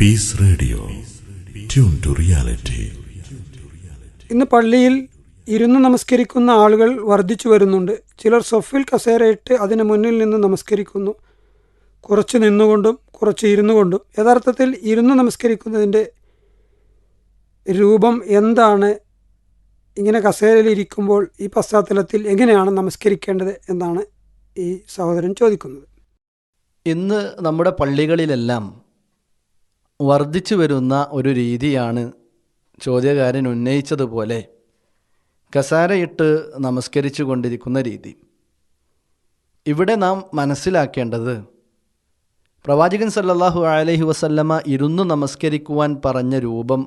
Peace radio tune to reality ഇന്ന് പള്ളിയിൽ ഇരുന്ന് നമസ്കരിക്കുന്ന ആളുകൾ വർദ്ധിച്ചു വരുന്നുണ്ട്. ചിലർ സൊഫിൽ കസേരയിട്ട് അതിന് മുന്നിൽ നിന്ന് നമസ്കരിക്കുന്നു. കുറച്ച് നിന്നുകൊണ്ടും കുറച്ച് ഇരുന്നു കൊണ്ടും യഥാർത്ഥത്തിൽ ഇരുന്ന് നമസ്കരിക്കുന്നതിന്റെ രൂപം എന്താണ്? ഇങ്ങനെ കസേരയിൽ ഇരിക്കുമ്പോൾ ഈ പശ്ചാത്തലത്തിൽ എങ്ങനെയാണ് നമസ്കരിക്കേണ്ടത് എന്നാണ് ഈ സഹോദരൻ ചോദിക്കുന്നത്. ഇന്ന് നമ്മുടെ പള്ളികളിലെല്ലാം വർദ്ധിച്ചു വരുന്ന ഒരു രീതിയാണ് ചോദ്യകാരൻ ഉന്നയിച്ചതുപോലെ കസാരയിട്ട് നമസ്കരിച്ചു കൊണ്ടിരിക്കുന്ന രീതി. ഇവിടെ നാം മനസ്സിലാക്കേണ്ടത് പ്രവാചകൻ സല്ലാഹു അലഹി വസല്ലമ ഇരുന്ന് നമസ്കരിക്കുവാൻ പറഞ്ഞ രൂപം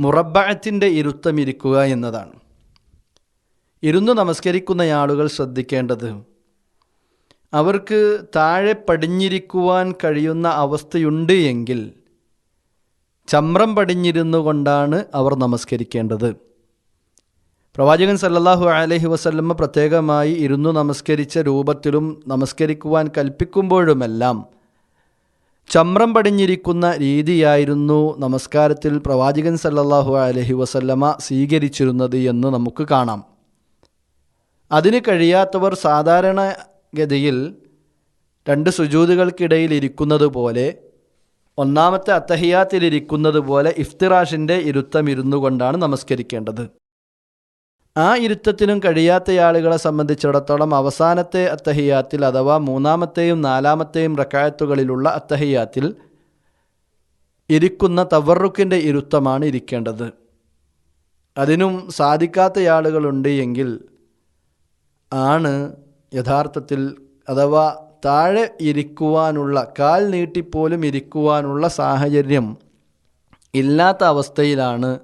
മുറബഅത്തിന്റെ ഇരുത്തമിരിക്കുക എന്നതാണ്. ഇരുന്ന് നമസ്കരിക്കുന്ന ആളുകൾ ശ്രദ്ധിക്കേണ്ടത് അവർക്ക് താഴെ പടിഞ്ഞിരിക്കുവാൻ കഴിയുന്ന അവസ്ഥയുണ്ട് എങ്കിൽ ചമ്രം പടിഞ്ഞിരുന്നു കൊണ്ടാണ് അവർ നമസ്കരിക്കേണ്ടത്. പ്രവാചകൻ സല്ലല്ലാഹു അലഹി വസല്ലമ്മ പ്രത്യേകമായി ഇരുന്നു നമസ്കരിച്ച രൂപത്തിലും നമസ്കരിക്കുവാൻ കൽപ്പിക്കുമ്പോഴുമെല്ലാം ചമ്രം പടിഞ്ഞിരിക്കുന്ന രീതിയായിരുന്നു നമസ്കാരത്തിൽ പ്രവാചകൻ സല്ലല്ലാഹു അലഹി വസല്ലമ സ്വീകരിച്ചിരുന്നത് എന്ന് നമുക്ക് കാണാം. അതിന് കഴിയാത്തവർ സാധാരണഗതിയിൽ രണ്ട് സുജൂതുകൾക്കിടയിൽ ഇരിക്കുന്നത് പോലെ ഒന്നാമത്തെ അത്തഹിയാത്തിലിരിക്കുന്നത് പോലെ ഇഫ്തിറാഷിന്റെ ഇരുത്തം ഇരുന്നു കൊണ്ടാണ് നമസ്കരിക്കേണ്ടത്. ആ ഇരുത്തത്തിനും കഴിയാത്ത ആളുകളെ സംബന്ധിച്ചിടത്തോളം അവസാനത്തെ അത്തഹിയാത്തിൽ അഥവാ മൂന്നാമത്തെയും നാലാമത്തെയും റക്കായത്തുകളിലുള്ള അത്തഹിയാത്തിൽ ഇരിക്കുന്ന തവറുക്കിന്റെ ഇരുത്തമാണ് ഇരിക്കേണ്ടത്. അതിനും സാധിക്കാത്ത ആളുകളുണ്ട് എങ്കിൽ ആണ് യഥാർത്ഥത്തിൽ അഥവാ താഴെ ഇരിക്കുവാനുള്ള കാൽ നീട്ടിപ്പോലും ഇരിക്കുവാനുള്ള സാഹചര്യം ഇല്ലാത്ത അവസ്ഥയിലാണ്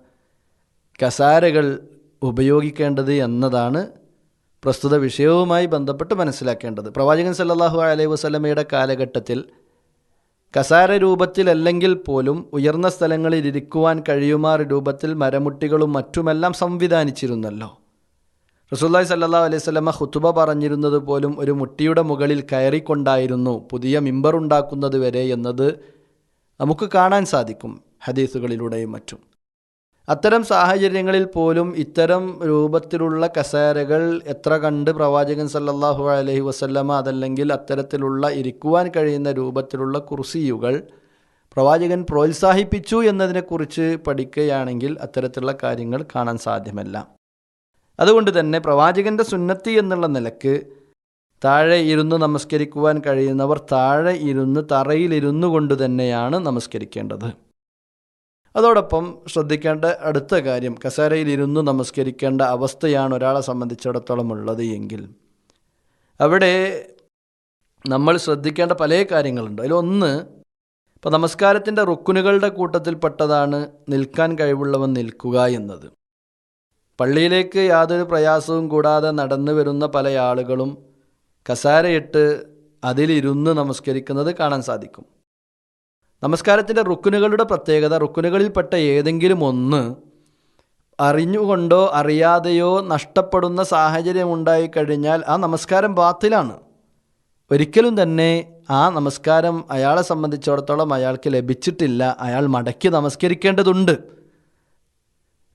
കസാരകൾ ഉപയോഗിക്കേണ്ടത് എന്നതാണ് പ്രസ്തുത വിഷയവുമായി ബന്ധപ്പെട്ട് മനസ്സിലാക്കേണ്ടത്. പ്രവാചകൻ സല്ലാഹു അലൈഹി വസല്ലമയുടെ കാലഘട്ടത്തിൽ കസാര രൂപത്തിലല്ലെങ്കിൽ പോലും ഉയർന്ന സ്ഥലങ്ങളിൽ ഇരിക്കുവാൻ കഴിയുമാർ രൂപത്തിൽ മരമുട്ടികളും മറ്റുമെല്ലാം സംവിധാനിച്ചിരുന്നല്ലോ. റസൂല്ലായി സല്ലാ അലൈഹി സ്വലമ ഹുത്തുബ പറഞ്ഞിരുന്നത് പോലും ഒരു മുട്ടിയുടെ മുകളിൽ കയറിക്കൊണ്ടായിരുന്നു പുതിയ മിമ്പർ ഉണ്ടാക്കുന്നത് വരെ എന്നത് നമുക്ക് കാണാൻ സാധിക്കും ഹദീസുകളിലൂടെയും മറ്റും. അത്തരം സാഹചര്യങ്ങളിൽ പോലും ഇത്തരം രൂപത്തിലുള്ള കസേരകൾ എത്ര കണ്ട് പ്രവാചകൻ സല്ലാഹു അലഹി വസല്ലമ അതല്ലെങ്കിൽ അത്തരത്തിലുള്ള ഇരിക്കുവാൻ കഴിയുന്ന രൂപത്തിലുള്ള കുർസിയുകൾ പ്രവാചകൻ പ്രോത്സാഹിപ്പിച്ചു എന്നതിനെക്കുറിച്ച് പഠിക്കുകയാണെങ്കിൽ അത്തരത്തിലുള്ള കാര്യങ്ങൾ കാണാൻ സാധ്യമല്ല. അതുകൊണ്ട് തന്നെ പ്രവാചകന്റെ സുന്നത്തി എന്നുള്ള നിലയ്ക്ക് താഴെ ഇരുന്ന് നമസ്കരിക്കുവാൻ കഴിയുന്നവർ താഴെ ഇരുന്ന് തറയിലിരുന്നു കൊണ്ട് തന്നെയാണ് നമസ്കരിക്കേണ്ടത്. അതോടൊപ്പം ശ്രദ്ധിക്കേണ്ട അടുത്ത കാര്യം കസേരയിലിരുന്ന് നമസ്കരിക്കേണ്ട അവസ്ഥയാണ് ഒരാളെ സംബന്ധിച്ചിടത്തോളം ഉള്ളത് എങ്കിൽ. അവിടെ നമ്മൾ ശ്രദ്ധിക്കേണ്ട പല കാര്യങ്ങളുണ്ട്. അതിലൊന്ന് ഇപ്പോൾ നമസ്കാരത്തിന്റെ റുക്കുനുകളുടെ കൂട്ടത്തിൽപ്പെട്ടതാണ് നിൽക്കാൻ കഴിവുള്ളവൻ നിൽക്കുക എന്നത്. പള്ളിയിലേക്ക് യാതൊരു പ്രയാസവും കൂടാതെ നടന്നു വരുന്ന പല ആളുകളും കസാരയിട്ട് അതിലിരുന്ന് നമസ്കരിക്കുന്നത് കാണാൻ സാധിക്കും. നമസ്കാരത്തിന്റെ റുക്കുനുകളുടെ പ്രത്യേകത റുക്കുനുകളിൽപ്പെട്ട ഏതെങ്കിലും ഒന്ന് അറിഞ്ഞുകൊണ്ടോ അറിയാതെയോ നഷ്ടപ്പെടുന്ന സാഹചര്യം ഉണ്ടായിക്കഴിഞ്ഞാൽ ആ നമസ്കാരം ബാത്തിലാണ്. ഒരിക്കലും തന്നെ ആ നമസ്കാരം അയാളെ സംബന്ധിച്ചിടത്തോളം അയാൾക്ക് ലഭിച്ചിട്ടില്ല. അയാൾ മടക്കി നമസ്കരിക്കേണ്ടതുണ്ട്.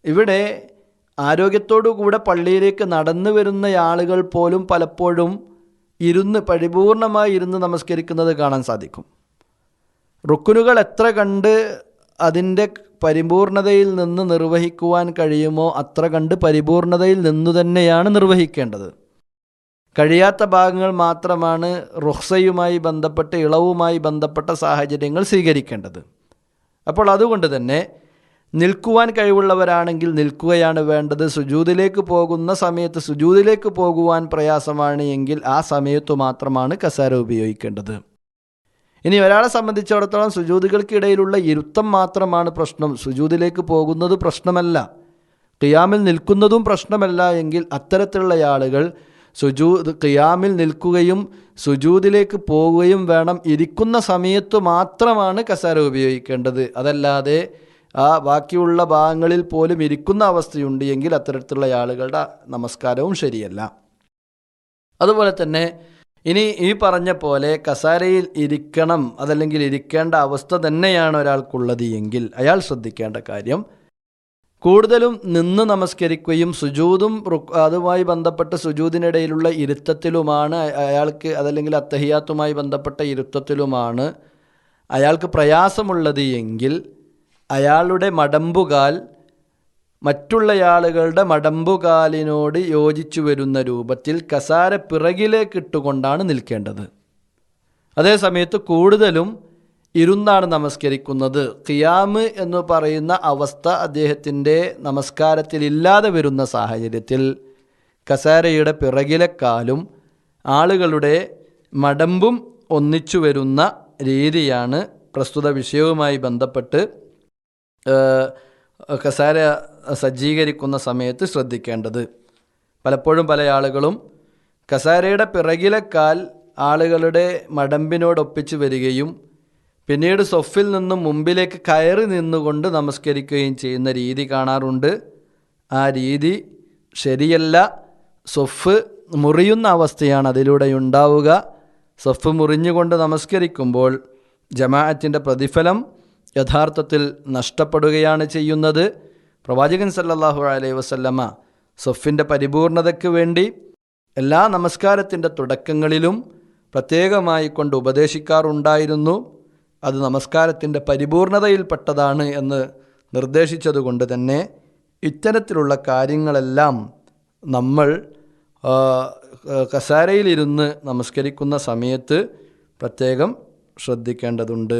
ഇവിടെ ആരോഗ്യത്തോടു കൂടെ പള്ളിയിലേക്ക് നടന്നു വരുന്ന ആളുകൾ പോലും പലപ്പോഴും ഇരുന്ന് പരിപൂർണമായി ഇരുന്ന് നമസ്കരിക്കുന്നത് കാണാൻ സാധിക്കും. റുക്കുനുകൾ എത്ര കണ്ട് അതിന്റെ പരിപൂർണതയിൽ നിന്ന് നിർവഹിക്കുവാൻ കഴിയുമോ അത്ര കണ്ട് പരിപൂർണതയിൽ നിന്നു തന്നെയാണ് നിർവഹിക്കേണ്ടത്. കഴിയാത്ത ഭാഗങ്ങൾ മാത്രമാണ് റുഹ്സയുമായി ബന്ധപ്പെട്ട് ഇളവുമായി ബന്ധപ്പെട്ട സാഹചര്യങ്ങൾ സ്വീകരിക്കേണ്ടത്. അപ്പോൾ അതുകൊണ്ട് തന്നെ നിൽക്കുവാൻ കഴിവുള്ളവരാണെങ്കിൽ നിൽക്കുകയാണ് വേണ്ടത്. സുജൂതിലേക്ക് പോകുന്ന സമയത്ത് സുജൂതിലേക്ക് പോകുവാൻ പ്രയാസമാണ് എങ്കിൽ ആ സമയത്തു മാത്രമാണ് കസാര ഉപയോഗിക്കേണ്ടത്. ഇനി ഒരാളെ സംബന്ധിച്ചിടത്തോളം സുജൂതികൾക്കിടയിലുള്ള ഇരുത്തം മാത്രമാണ് പ്രശ്നം. സുജൂതിലേക്ക് പോകുന്നത് പ്രശ്നമല്ല. ഖിയാമിൽ നിൽക്കുന്നതും പ്രശ്നമല്ല എങ്കിൽ അത്തരത്തിലുള്ള ആളുകൾ സുജൂ ഖിയാമിൽ നിൽക്കുകയും സുജൂതിലേക്ക് പോവുകയും വേണം. ഇരിക്കുന്ന സമയത്ത് മാത്രമാണ് കസാര ഉപയോഗിക്കേണ്ടത്. അതല്ലാതെ ആ ബാക്കിയുള്ള ഭാഗങ്ങളിൽ പോലും ഇരിക്കുന്ന അവസ്ഥയുണ്ട് എങ്കിൽ അത്തരത്തിലുള്ള ആളുകളുടെ നമസ്കാരവും ശരിയല്ല. അതുപോലെ തന്നെ ഇനി ഈ പറഞ്ഞ പോലെ കസാരയിൽ ഇരിക്കണം അതല്ലെങ്കിൽ ഇരിക്കേണ്ട അവസ്ഥ തന്നെയാണ് ഒരാൾക്കുള്ളത് എങ്കിൽ അയാൾ ശ്രദ്ധിക്കേണ്ട കാര്യം കൂടുതലും നിന്ന് നമസ്കരിക്കുകയും സുജൂതും അതുമായി ബന്ധപ്പെട്ട സുജൂതിനിടയിലുള്ള ഇരുത്തത്തിലുമാണ് അയാൾക്ക് അതല്ലെങ്കിൽ അത്തഹിയാത്തുമായി ബന്ധപ്പെട്ട ഇരുത്തത്തിലുമാണ് അയാൾക്ക് പ്രയാസമുള്ളത് എങ്കിൽ അയാളുടെ മടമ്പുകാൽ മറ്റുള്ളയാളുകളുടെ മടമ്പുകാലിനോട് യോജിച്ചു വരുന്ന രൂപത്തിൽ കസാര പിറകിലേക്ക് ഇട്ടുകൊണ്ടാണ് നിൽക്കേണ്ടത്. അതേസമയത്ത് കൂടുതലും ഇരുന്നാണ് നമസ്കരിക്കുന്നത്. ഖിയാമ് എന്ന് പറയുന്ന അവസ്ഥ അദ്ദേഹത്തിന്റെ നമസ്കാരത്തിൽ ഇല്ലാതെ വരുന്ന സാഹചര്യത്തിൽ കസാരയുടെ പിറകിലെ കാലും ആളുകളുടെ മടമ്പും ഒന്നിച്ചു വരുന്ന രീതിയാണ് പ്രസ്തുത വിഷയവുമായി ബന്ധപ്പെട്ട് കസാര സജ്ജീകരിക്കുന്ന സമയത്ത് ശ്രദ്ധിക്കേണ്ടത്. പലപ്പോഴും പല ആളുകളും കസേരയുടെ പിറകിലെ കാൽ ആളുകളുടെ മടമ്പിനോടൊപ്പിച്ച് വരികയും പിന്നീട് സൊഫിൽ നിന്നും മുമ്പിലേക്ക് കയറി നിന്നുകൊണ്ട് നമസ്കരിക്കുകയും ചെയ്യുന്ന രീതി കാണാറുണ്ട്. ആ രീതി ശരിയല്ല. സൊഫ് മുറിയുന്ന അവസ്ഥയാണ് അതിലൂടെ ഉണ്ടാവുക. സൊഫ് മുറിഞ്ഞുകൊണ്ട് നമസ്കരിക്കുമ്പോൾ ജമാഅത്തിന്റെ പ്രതിഫലം യഥാർത്ഥത്തിൽ നഷ്ടപ്പെടുകയാണ് ചെയ്യുന്നത്. പ്രവാചകൻ സല്ലാഹു അലൈഹി വസല്ലമ്മ സൊഫിന്റെ പരിപൂർണതയ്ക്ക് വേണ്ടി എല്ലാ നമസ്കാരത്തിന്റെ തുടക്കങ്ങളിലും പ്രത്യേകമായി കൊണ്ട് ഉപദേശിക്കാറുണ്ടായിരുന്നു. അത് നമസ്കാരത്തിന്റെ പരിപൂർണതയിൽപ്പെട്ടതാണ് എന്ന് നിർദ്ദേശിച്ചതുകൊണ്ട് തന്നെ ഇത്തരത്തിലുള്ള കാര്യങ്ങളെല്ലാം നമ്മൾ കസാരയിലിരുന്ന് നമസ്കരിക്കുന്ന സമയത്ത് പ്രത്യേകം ശ്രദ്ധിക്കേണ്ടതുണ്ട്.